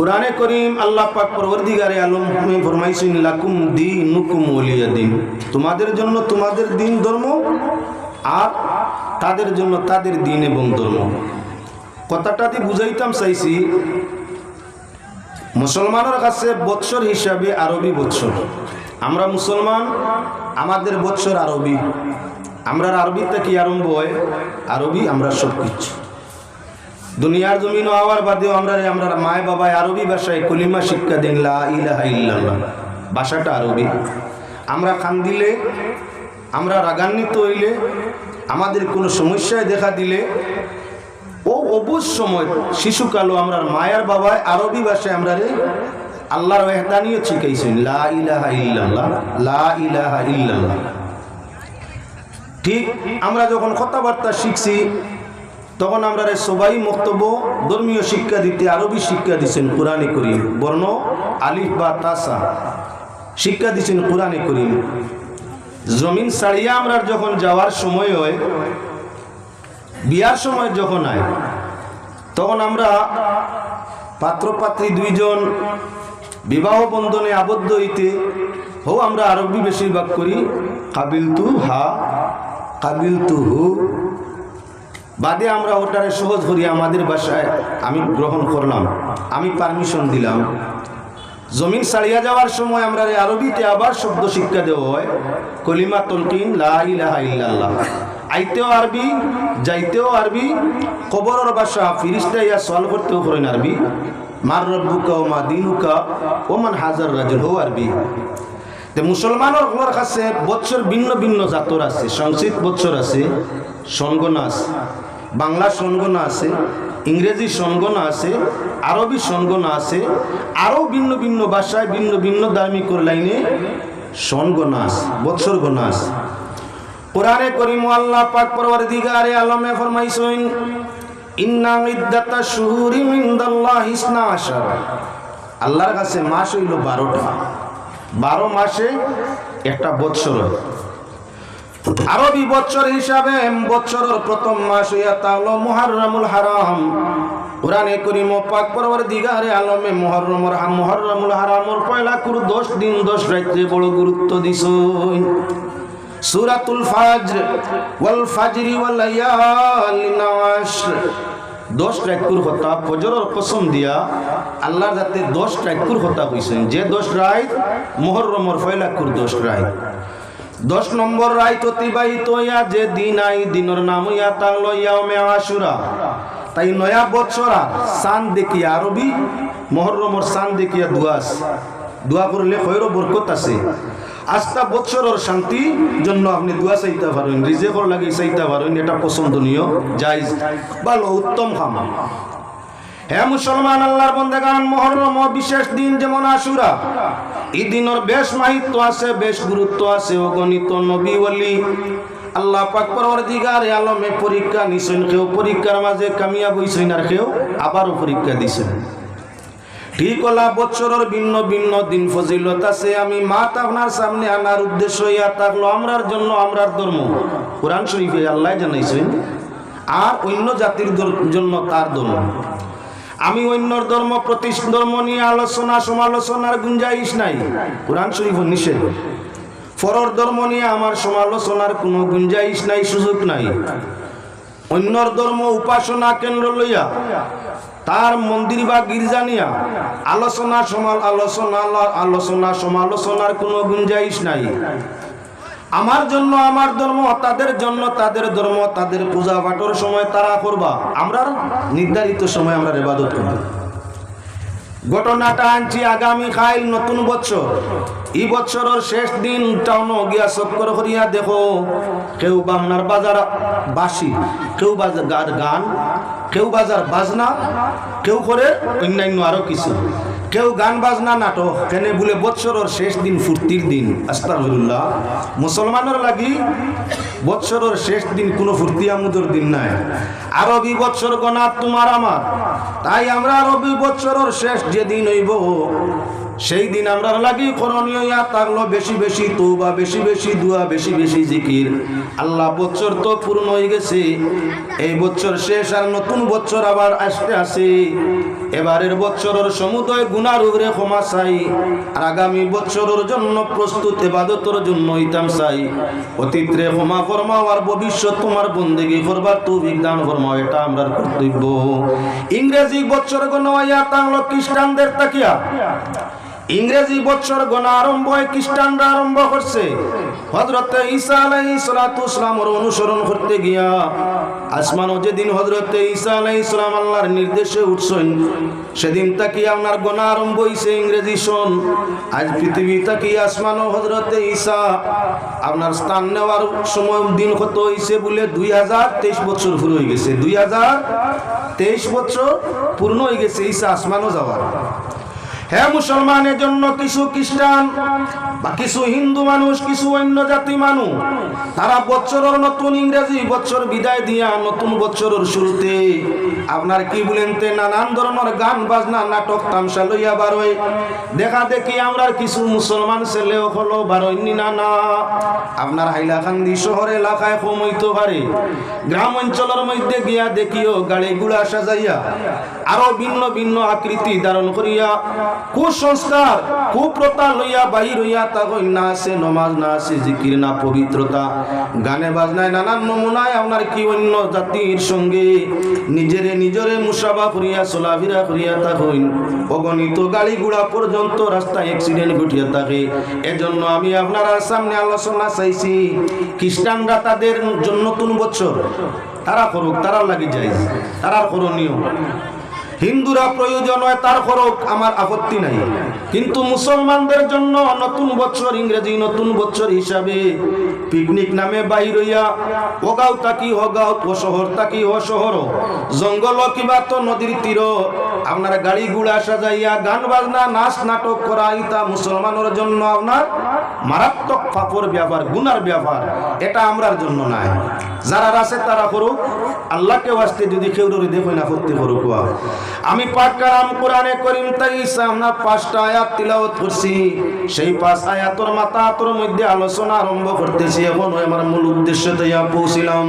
কোরআনে করিম আল্লাহ পাক পরবর্তীকারে আলম ফরমাইছেন লাকুম দীনুকুম ওলিয়া দিন। তোমাদের জন্য তোমাদের দিন ধর্ম আর তাদের জন্য তাদের দিন এবং ধর্ম। কথাটা দিয়ে বুঝাইতাম চাইছি, মুসলমানের কাছে বৎসর হিসাবে আরবি বৎসর। আমরা মুসলমান, আমাদের বৎসর আরবি। আমরা আরবিতে কি আরম্ভ হয়? আরবি আমরা সব কিছু দুনিয়ার জমিন হওয়ার বাদেও আমরা আমরা মায় বাবায় আরবি ভাষায় কলিমা শিক্ষা দেন, লা ইলাহা ইল্লাল্লাহ। ভাষাটা আরবি। আমরা খান দিলে আমরা রাগান্বিত হইলে, আমাদের কোনো সমস্যায় দেখা দিলে, ও অবুজ সময় শিশুকালও আমরা মায়ার বাবায় আরবি ভাষায় আমরা রে আল্লাহর এহদানিও শিখাইছেন, লা ইলাহা ইল্লাল্লাহ, লা ইল্লাল্লাহ। ঠিক আমরা যখন কথাবার্তা শিখছি তখন আমরা সবাই বক্তব্য ধর্মীয় শিক্ষা দিতে, আরবি শিক্ষা দিচ্ছেন কোরআনে করিম। বর্ণ, আলিফ বা তাসা, শিক্ষা দিচ্ছেন কোরআনে করিম। জমিন ছাড়িয়া আমরা যখন যাওয়ার সময় হয়, বিয়ার সময় যখন আয়, তখন আমরা পাত্রপাত্রী দুইজন বিবাহ বন্ধনে আবদ্ধ হইতে হো আমরা আরবি বেশিরভাগ করি কাবিল তু হা কাবিল তু হু বাদে আমরা ওটারে সহজ করি আমাদের বাসায় আমি গ্রহণ করলাম। আমি পারমিশন দিলাম। জমিন ছাড়িয়া যাওয়ার সময় আমরা আরবিতে আবার শব্দ শিক্ষা দেওয়া হয় কলিমা তলকিন লা ইলাহা ইল্লাল্লাহ। আইতেও আরবি, যাইতেও আরবি, কবরের বাসা ফিরিস্তা ইয়া সল করতেও করেন আরবি। মার রব্বুকা ও মা দিনুকা ও মান হাজার রাজুল হো আরবি। তে মুসলমানের ঘর কাছে বৎসর ভিন্ন ভিন্ন জাতর আছে, সংস্কৃত বৎসর আছে সনগনা আছে বাংলা সনগনা আছে, ইংরেজি সনগনা আছে, আরবি সনগনা আছে আরও ভিন্ন ভিন্ন ভাষায় ভিন্ন ভিন্ন ধার্মিক লাইনে সনগনা আছে বৎসর গনা আছে। কোরআনে করিম আল্লাহ পাক পরওয়ারদিগারে আলমে ফরমাইছেন, ইন্না ইদ্দাতা শুহুরি মিনদাল্লাহ ইসনা আশার আল্লাহর কাছে মাস হইল বারোটা। বারো মাসে একটা বৎসর হয়। আরবি বৎসর হিসাবে বৎসরের প্রথম মাস হইয়া তা হলো মুহাররামুল হারাম। কোরআনে করিম পাক পরবর দিগারে আলমে মুহররমর হাম মুহররমুল হারামর পয়লা কুর দশ দিন দশ রাত্রে বড় গুরুত্ব দিছ সুরাতুল ফাজর ওয়াল ফাজরি ওয়াল লায়ালিন আশর দশ ট্রাকুর হতা, ফজরের কসম দিয়া আল্লাহর যাতে দশ ট্রাকুর হতা কইছেন যে দশ রায় মোহররমর ফয়লাকুর দশ রায় দশ নম্বর রায় অতিবাহিত হইয়া যে দিন আই দিনের নাম হইয়া তাহল ইয়ামে আশুরা। তাই নয়া বৎসরা সান দেখিয়া আরবি মোহররমর সান দেখিয়া দুয়াস। দোয়া করলে খৈর বরকত আছে। আস্থা বৎসরের শান্তি জন্য আপনি দোয়া চাইতে পারেন, রিজেকর লাগি চাইতে পারেন, এটা পছন্দনীয়, জায়জ ভালো উত্তম খামা। হে মুসলমান, আল্লাহর বন্দেগান, মহরম বিশেষ দিন যেমন আশুরা এই দিনের বেশ মাহিত্য আছে, বেশ গুরুত্ব আছে অগণিত নবী, ওলি। আল্লাহ পাক পরবর্তীকার আলমে পরীক্ষা নিছেন কেউ, পরীক্ষার মাঝে কামিয়াব হইছেন আর কেউ, আবারও পরীক্ষা দিছেন। ঠিক হলা বছরের ভিন্ন ভিন্ন দিন ফজিলত আছে, আমি মাত আপনার সামনে আনার উদ্দেশ্য ইয়া থাকল আমরার জন্য আমরার ধর্ম। কোরআন শরীফে আল্লাহ জানাইছেন, আর অন্য জাতির জন্য তার ধর্ম। আমি অন্য ধর্ম প্রতি ধর্ম নিয়ে আলোচনা, সমালোচনার গুঞ্জাইশ নাই। কোরআন শরীফ নিষেধ। ফরর ধর্ম নিয়ে আমার সমালোচনার কোনো গুঞ্জাইশ নাই, সুযোগ নাই। অন্যর ধর্ম উপাসনা কেন্দ্র লইয়া, তার মন্দির বা গির্জা নিয়া আলোচনা, সমাল আলোচনা আলোচনা, সমালোচনার কোনো গুঞ্জাইশ নাই। আমার জন্য, আমার ধর্ম, তাদের জন্য, তাদের ধর্ম, তাদের পূজা পাঠর সময় তারা করবা। আমরা নির্ধারিত সময় আমরা ইবাদত করব। ঘটনাটা আনছি আগামী খাইল নতুন বছর। এই বছরের শেষ দিন, টাউন গিয়া চক্কর করিয়া দেখো, কেউ বাংলার বাজার বাসি, কেউ বাজার গান, কেউ বাজার বাজনা, কেউ করে অন্যান্য আরও কিছু। কেউ গান বাজনা, নাটক, কেনে বলে বৎসরের শেষ দিন, ফুর্তির দিন। আস্তাহুল্লাহ মুসলমানের লাগি বৎসরের শেষ দিন কোনো ফুর্তি আমুদর দিন নাই। আরবি বৎসর গণা তোমার আমার। তাই আমরা আরবি বৎসরের শেষ যেদিন হইব সেই দিন আমরা লাগি করণীয় ইয়া থাকল বেশি বেশি তৌবা বেশি বেশি দুয়া, বেশি বেশি জিকির। আল্লাহ বছর তো পূর্ণ হয়ে গেছে। এই বছর শেষ আর নতুন বছর আবার আসতে আসে। এবারের বছরের সমুদয় গুনার উপরে ক্ষমা চাই। আর আগামী বছরের জন্য প্রস্তুত এবাদতের জন্য ইতাম চাই। অতীতরে ক্ষমা ফরমাও আর ভবিষ্যৎ তোমার বন্দেগি করবার তো বিজ্ঞান ফরমাও, এটা আমরা কর্তব্য। ইংরেজি বছর গণাইয়া তাহলো খ্রিস্টানদের তাকিয়া। ইংরেজি বছর গণা আরম্ভ হয়, খ্রিস্টানরা আরম্ভ করছে। হজরত ঈসা আলাই সালাতুসলামর অনুসরণ করতে গিয়া আসমানও যেদিন হজরত ঈসা আলাই ইসলাম আল্লাহর নির্দেশে উঠছেন, সেদিন তাকি আপনার গণা আরম্ভ হয়েছে ইংরেজি সন আজ পৃথিবী তাকি আসমানও হজরত ঈসা আপনার স্থান নেওয়ার সময় দিন কত হয়েছে বলে দুই হাজার তেইশ বছর পুরো হয়ে গেছে। দুই হাজার তেইশ বছর পূর্ণ হয়ে গেছে ঈসা আসমানও যাওয়ার। হ্যাঁ মুসলমানের জন্য কিছু খ্রিস্টান বা কিছু হিন্দু মানুষ, কিছু অন্য জাতি মানুষ, তারা বছরের নতুন ইংরেজি বছর বিদায় দিয়া নতুন বছরের শুরুতে আপনার কি বলেন তে, নানান ধরনের গান, বাজনা, নাটক, তামসা লইয়া বারোয় দেখা দেখি আমরা কিছু মুসলমান ছেলেও হলো বারোয়নি না না আপনার হাইলাকান্দি শহর এলাকায় কমইতে পারে। গ্রাম অঞ্চলের মধ্যে গিয়া দেখিও গাড়ি গুড়া সাজাইয়া আরও ভিন্ন ভিন্ন আকৃতি ধারণ করিয়া কুসংস্কার কুপ্রতা লইয়া বাহির হইয়া তখন না আছে নমাজ, না আছে জিকির, না পবিত্রতা। গানে বাজনায় নানান নমুনায় আপনার কি অন্য জাতির সঙ্গে? নিজেরে নিজরে মুসাবা করিয়া, চলাফেরা করিয়া তখন অগণিত গাড়ি গুড়া পর্যন্ত রাস্তায় অ্যাক্সিডেন্ট ঘটিয়া থাকে এজন্য আমি আপনার সামনে আলোচনা চাইছি, খ্রিস্টানরা তাদের নতুন বছর। তারা করুক, তারা লাগি যায়। তারা করণীয়। হিন্দুরা প্রয়োজন হয়, তার খরক আমার আপত্তি নাই। কিন্তু মুসলমানদের জন্য নতুন বছর ইংরেজি নতুন বছর হিসাবে পিকনিক নামে বাইর হইয়া ওগাও তাকি হগাও ও শহর তাকি ও শহর, জঙ্গল কিবা তো নদীর তীর, আপনার গাড়ি গুড়া সাজাইয়া গান বাজনা, নাচ নাটক করা ইতা মুসলমানের জন্য আপনার মারাত্মক পাপর ব্যাপার গুনার ব্যাপার এটা আমরার জন্য নাই। যারা আছে তারা করুক, আল্লাহকে আসতে যদি কেউ দেখো না করতে করুক আমি পাক কালাম কোরআনে করিম তাই আমরা পাঁচটা আয়াত তিলাওয়াত করছি। সেই পাঁচ আয়াতর মাথা তোর মধ্যে আলোচনা আরম্ভ করতেছি। এখন আমার মূল উদ্দেশ্য তৈয়া পৌঁছিলাম।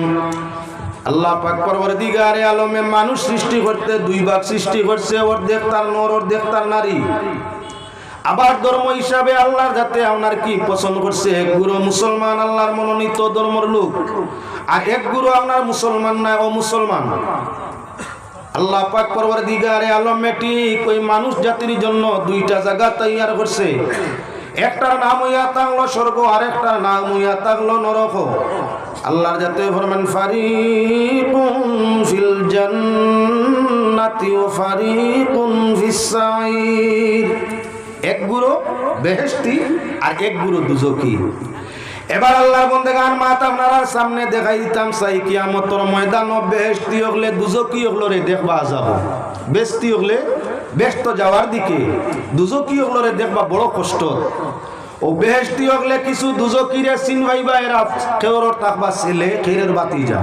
আল্লাহ পাক পরবর্তীকারে আলমে মানুষ সৃষ্টি করতে, দুই ভাগ সৃষ্টি করছে, অর্ধেক তার নর, অর্ধেক তার নারী। আবার ধর্ম হিসাবে আল্লাহর যাতে আপনার কি পছন্দ করছে, এক গুরু মুসলমান আল্লাহর মনোনীত ধর্মের লোক, আর এক গুরু আপনার মুসলমান না ও মুসলমান আল্লাহ পাক পরবর দিগারে আলমেটি কই মানুষ জাতির জন্য দুইটা জায়গা তৈয়ার করছে। একটার নাম হইয়া তাগলো স্বর্গ আর একটার নাম হইয়া তাগলো নরক। আল্লাহর যাতে ফরমান, ফারিকুন ফিল জান্নাতি ও ফারিকুন ফিস সাইর। এক গুরু বেহেশতি আর এক গুরু দুজকি। এবার আল্লাহ বন্দেগান মাত আপনারা সামনে দেখাই দিতাম চাই কিয়ামতর ময়দান বেহেস্তি হলে দুজকি হলো রে দেখবা যাব বেস্তি হলে ব্যস্ত যাওয়ার দিকে, দুজকি হলো রে দেখবা বড় কষ্ট। ও বেহেস্তি হলে কিছু দুজকিরে চিন ভাইবা এরা কেউরর থাকবা ছেলে খেরের বাতি যা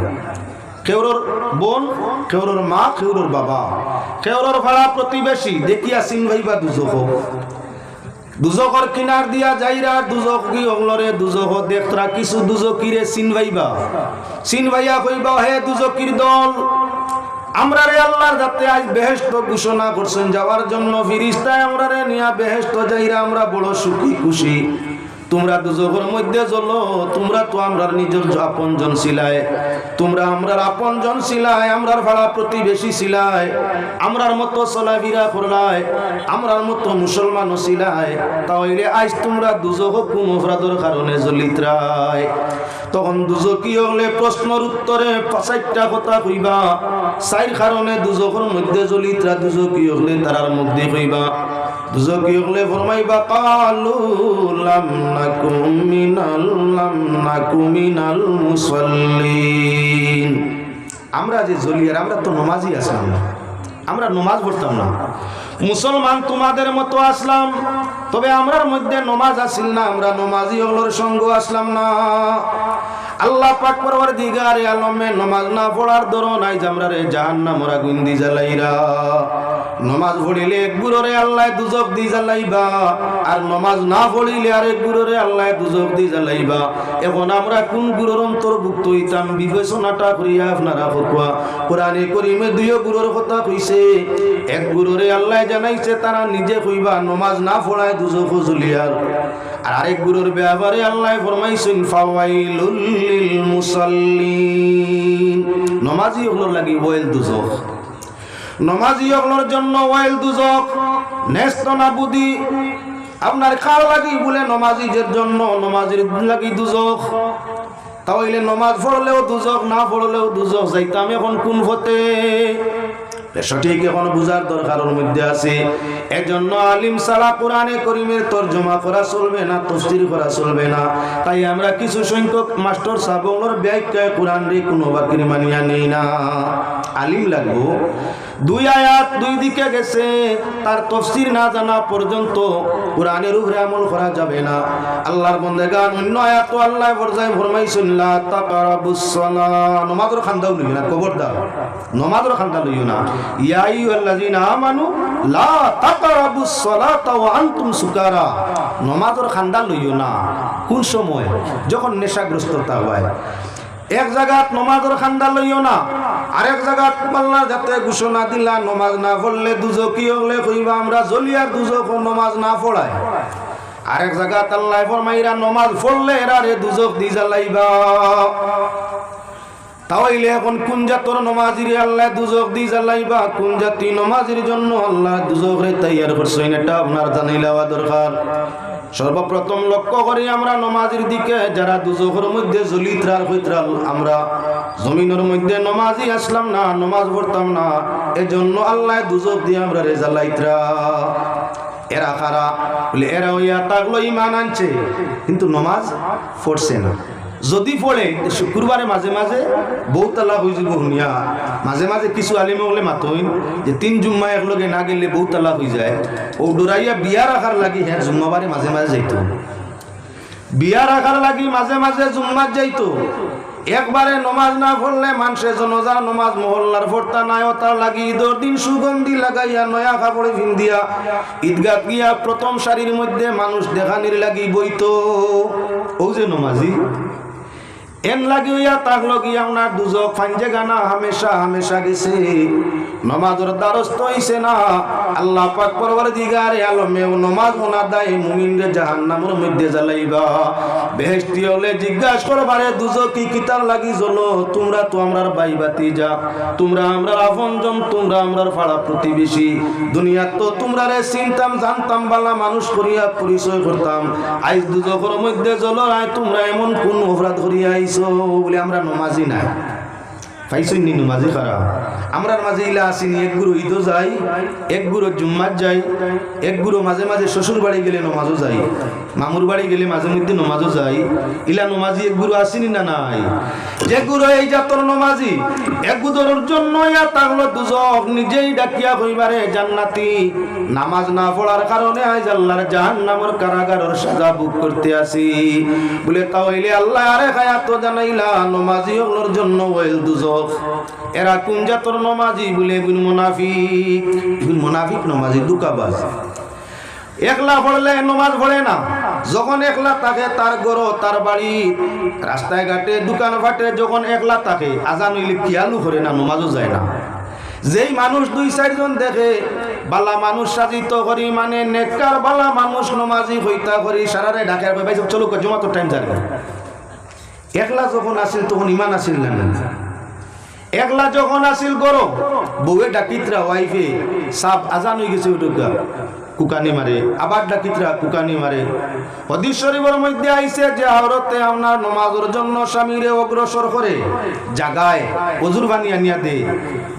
কেউরর বোন কেউরর মা কেউরর বাবা। কেউরর ভাড়া প্রতিবেশী, দেখিয়া চিন ভাইবা দুজক। দুজকর কিনার দিয়া যাইরা দুজক কি অগলরে দুজক দেখরা কিছু দুজকিরে চিনবাইবা। চিনবাইয়া কইবা, হে দুজকির দল আমরারে আল্লাহর যাতে আজ বেহেস্ত ঘোষণা করছেন। যাওয়ার জন্য ফিরিস্তায় আমরা রে নিয়া বেহেস্ত যাইরা আমরা বড় সুখী, খুশি। তোমরা দুজকের মধ্যে জ্বলো, তোমরা তো আমরার নিজের আপন জন ছিলায়। তোমরা আমরার আপন জন ছিলায়, আমরার ভাড়া প্রতিবেশী ছিলায়। আমরার মতো চলাফিরা করলায়, আমরার মতো মুসলমানও ছিলায়। তাহলে আজ তোমরা দুজক কোন অপরাধের কারণে জ্বলিত্রায় তখন দুজকি হলে? প্রশ্নের উত্তরে চারটা কথা কইবা। চার কারণে দুজকের মধ্যে জ্বলিত্রা দুজকি হলে তারার মধ্যে কইবা। দুজকি হলে ফরমাইবা, কালু লাম নাকুম মিনাল লাম নাকুম মিনাল মুসাল্লিন আমরা যে জলিয়ার আমরা তো নমাজই আসলাম না। আমরা নমাজ পড়তাম না। মুসলমান তোমাদের মতো আসলাম। তবে আমরার মধ্যে নমাজ আসিল না, আমরা নমাজি হলোর সঙ্গ আসলাম না। আল্লাহ পাক পরবার দিগারে আলমে নমাজ না পড়ার দরো নাই জামরারে জাহান্নামরা গুন্দি জ্বালাইরা। নমাজ পড়িলে এক গুররে আল্লাহ দুজক দি জ্বালাইবা, আর নমাজ না পড়িলে আর এক গুররে আল্লাহ দুজক দি জ্বালাইবা। এখন আমরা কোন গুরুর অন্তর্ভুক্ত হইতাম? বিবেচনাটা করিয়া আপনারা হকুয়া কোরআনে করিমে দুইও গুরুর কথা কইছে, এক গুরুরে আল্লাহ জানাইছে, তারা নিজে কইবা, নমাজ না পড়ায় দুজক জ্বলিয়ার আর আরেক গুরুর ব্যাপারে আল্লাহ ফরমাইছেন, ফাওয়াইলুল লিল মুসাল্লিন নমাজি হলোর লাগি ওয়েল দুজক। নমাজি হলোর জন্য ওয়েল দুজক। নেস্ত নাবুদি। আপনার খাল লাগি বলে নমাজিদের জন্য নমাজির লাগি দুজক। তাহলে নমাজ পড়লেও দুজক, না পড়লেও দুজক, যাইতাম এখন কোন হতে সঠিক এখন বুঝার দরকারের মধ্যে আছে। এজন্য আলিম সারা কোরআনে করিমের তর্জমা করা চলবে না তস্তির করা চলবে না। তাই আমরা কিছু সংখ্যক মাস্টার সাবঙ্গর ব্যাখ্যায় কোরআন রে কোনো বাকির মানিয়া নেই না। আলিম লাগবো। দুই আয়াত দুই দিকে গেছে, তার তফসির না জানা পর্যন্ত কোরআনের উপরে আমল করা যাবে না। আল্লাহর বন্দেগান, অন্য আয়াত আল্লাহ ফরজাই ফরমাইছেন, লা তাকারাবুস সালাহ নমাজের খান্দাও না, কবর দাও। নমাজের খান্দা লইও না। ইয়া আইয়ুহাল্লাযিনা লা সুকারা। খান্দা লইও না। কোন সময়? যখন নেশাগ্রস্ততা হয়। এক জায়গাত নমাজের খান্দা লইও না। আরেক জায়গা পাল্লা যাতে ঘোষণা দিলা, নমাজ না পড়লে দুজকি হলে কইবা, আমরা জলিয়ার দুজক নমাজ না পড়ায়। আরেক জায়গা তাল্লাই ফরমাইরা, নমাজ পড়লে এরা রে দুজক দি জ্বালাইবা। তাহলে এখন কোন জাতর নমাজির আল্লাহ দুজক দি জ্বালাইবা? কোন জাতি নমাজির জন্য আল্লাহ দুজক রে তৈয়ার করছেন এটা আপনার জানাই লওয়া দরকার। সর্বপ্রথম লক্ষ্য করি আমরা নমাজের দিকে, যারা দুজকের মধ্যে জলিত্রার হইত্রাল আমরা জমিনের মধ্যে নমাজি আসলাম না, নমাজ পড়তাম না, এজন্য আল্লাহ দুজক দিয়ে আমরা রে রেজালাইত্রা এরা খারা, বলে এরা হইয়া তাগলো ইমান আনছে, কিন্তু নমাজ পড়ছে না। যদি পড়ে শুক্রবারে মাঝে মাঝে বউ তালাক হয়ে যাব শুনিয়া। মাঝে মাঝে কিছু আলিমে বলে মাতইন যে তিন জুম্মা একলগে না গেলে বউ তালাক হয়ে যায়। ও ডোরাইয়া বিয়া রাখার লাগি হ্যাঁ জুম্মাবারে মাঝে মাঝে যাইতো। বিয়া রাখার লাগি মাঝে মাঝে জুম্মাত যাইতো। একবারে নমাজ না পড়লে মানুষের জনজা নমাজ মহল্লার ফোরতা নাই তার লাগি ঈদর দিন সুগন্ধি লাগাইয়া, নয়া কাপড়ে ভিন্দিয়া ঈদগাহ গিয়া প্রথম সারির মধ্যে মানুষ দেখানির লাগি বইতো। ও যে নমাজি এন লাগি হইয়া তাক লগিয়া ওনার দুজক ফাঞ্জে গানা হামেশা হামেশা গেছে। নমাজের দ্বারস্থ হইছে না। আল্লাহ পাক পরবার দিগারে আলমে নমাজ ওনা দায় মুমিন রে জাহান্নামের মধ্যে জ্বালাইবা। বেহেশতি হলে জিজ্ঞাসা করবারে দুজক কি কিতার লাগি জলো তোমরা তো আমরার বাই বাতি যা তোমরা আমরার আপনজন, তোমরা আমরার পাড়া প্রতিবেশী। দুনিয়াত তো তোমরা রে চিনতাম, জানতাম, বালা মানুষ করিয়া পরিচয় করতাম। আইজ দুজকের মধ্যে জল আয় তোমরা এমন কোন অপরাধ করিয়া আইছো বলে আমরা নমাজি নাই। পাইছই যাই এক যাই এক গেলে যাই গেলে যাই নমাজি এক নমাজি, এক দুজক, নিজেই ডাকিয়া কইবারে জান্নাতি। নামাজ না পড়ার কারণে আজ আল্লাহর সাজা বুক করতে আসি। বলে তাহলে আল্লাহ আরে খায়া তো জানাইলা, নমাজি জন্য ওয়েল এরা কোন জাতর নমাজি বলে এগুন মুনাফিক? এগুন মুনাফিক নমাজি, দুকাবাজ। একলা পড়লে নমাজ পড়ে না। যখন একলা থাকে, তার গরো তার বাড়ি রাস্তায় ঘাটে দোকান ফাটে যখন একলা থাকে, আজান হইলে কিয়ালু করে না, নমাজও যায় না। যেই মানুষ দুই চারজন দেখে, বালা মানুষ সাজিত করি মানে নেককার বালা মানুষ নমাজি হইতা করি, সারারে ঢাকার ভাই চলো জমা তো টাইম যাবে একলা যখন আসিল তখন ইমান আসিল না। একলা যখন আসিল গরম, বউয়ে ডাকিত্রা, ওয়াইফে, সাপ আজান হয়ে গেছে ওটুকা কুকানি মারে। আবার ডাকিত্রা, কুকানি মারে। হদিস শরীফের মধ্যে আইছে যে আওরতে আপনার নমাজের জন্য স্বামীরে অগ্রসর করে, জাগায় অজুর বানি আনিয়া দে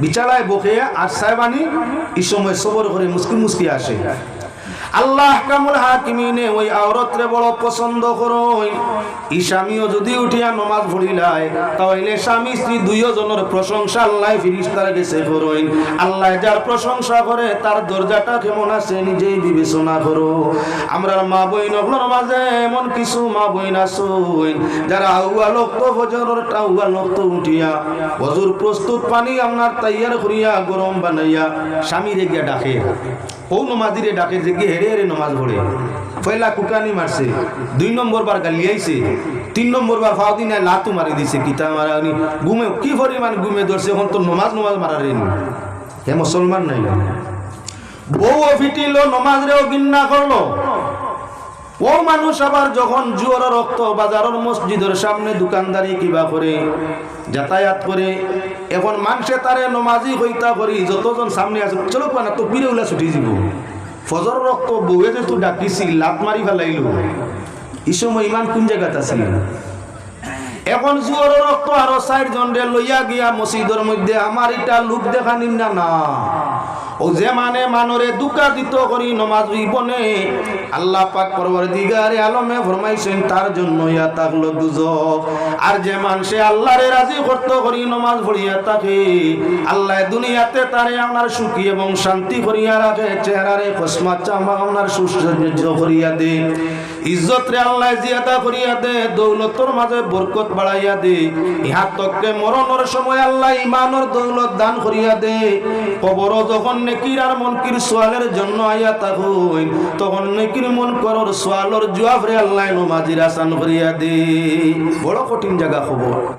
বিছালায় বকে আর সাহেবানি এই সময় সবর করে মুসকি মুসকি আসে। আল্লাহ কামুল হাকিমিনে ওই আওরতরে বড় পছন্দ করই স্বামীও যদি উঠিয়া নমাজ পড়িলায়, তাহলে স্বামী স্ত্রী দুইও জনের প্রশংসা আল্লাহ ফিরিস্তার গেছে আল্লাহ যার প্রশংসা করে, তার দরজাটা কেমন আছে নিজেই বিবেচনা করো। আমরা মা বইন মাঝে এমন কিছু মা বইন আসইন যারা আউয়া লক্ত ফজরের টাউয়া লক্ত উঠিয়া, হজুর প্রস্তুত পানি আপনার তৈয়ার করিয়া গরম বানাইয়া স্বামীরে গিয়া ডাকে। ও নমাজিরে ডাকে যে গিয়ে হেরে নমাজ পড়ে। পয়লা কুকানি মারছে। দুই নম্বর বার গালি আইছে। তিন নম্বর বার ফাও দিন লাতু মারি দিছে, কিতা মারা ঘুমে কি পরিমাণ ঘুমে ধরছে, এখন তো নমাজ নমাজ মারার হে মুসলমান নাই। বউ ফিটিল নমাজরেও গিন্না করল। ও মানুষ আবার যখন জুয়ার রক্ত বাজারের মসজিদের সামনে দোকানদারি কিবা করে, যাতায়াত করে, এখন মানুষে তারে নমাজি হইতা করি, যতজন সামনে আছে, চলো না, তো বিরে উলা ছুটি যাব ফজর রক্ত বউয়ে যে তুই ডাকিছি লাত মারি ফেলাইল। এই সময় ইমান কোন জায়গাত আছিল? এখন জুয়ার রক্ত আরও চারজন জন রে লইয়া গিয়া মসজিদের মধ্যে, আমার এটা লোক দেখা নিন না। ও যে মানে মানরে দুকা দিত করি নমাজ বনে আল্লাহ পাক পরবর দিগারে আলমে ফরমাইছেন, তার জন্য ইয়া তাকলো দুজক। আর যে মানুষে আল্লাহরে রাজি করতে করি নমাজ পড়িয়া তাকে, আল্লাহ দুনিয়াতে তারে আপনার সুখী এবং শান্তি করিয়া রাখে, চেহারারে কসমাত চামা আপনার সুসজ্জ করিয়া দে ইজ্জত রে আল্লাহ জিয়াদা করিয়া দে, দৌলতর মাঝে বরকত বাড়াইয়া দে। ইহা তককে মরণের সময় আল্লাহ ইমানর দৌলত দান করিয়া দে। কবর যখন নেকির আর মনকির সোয়ালের জন্য আইয়া তাকইন তখন নেকির মন করর সোয়ালর জবাব রে আল্লাহ নমাজির আসান করিয়া দে। বড় কঠিন জায়গা খবর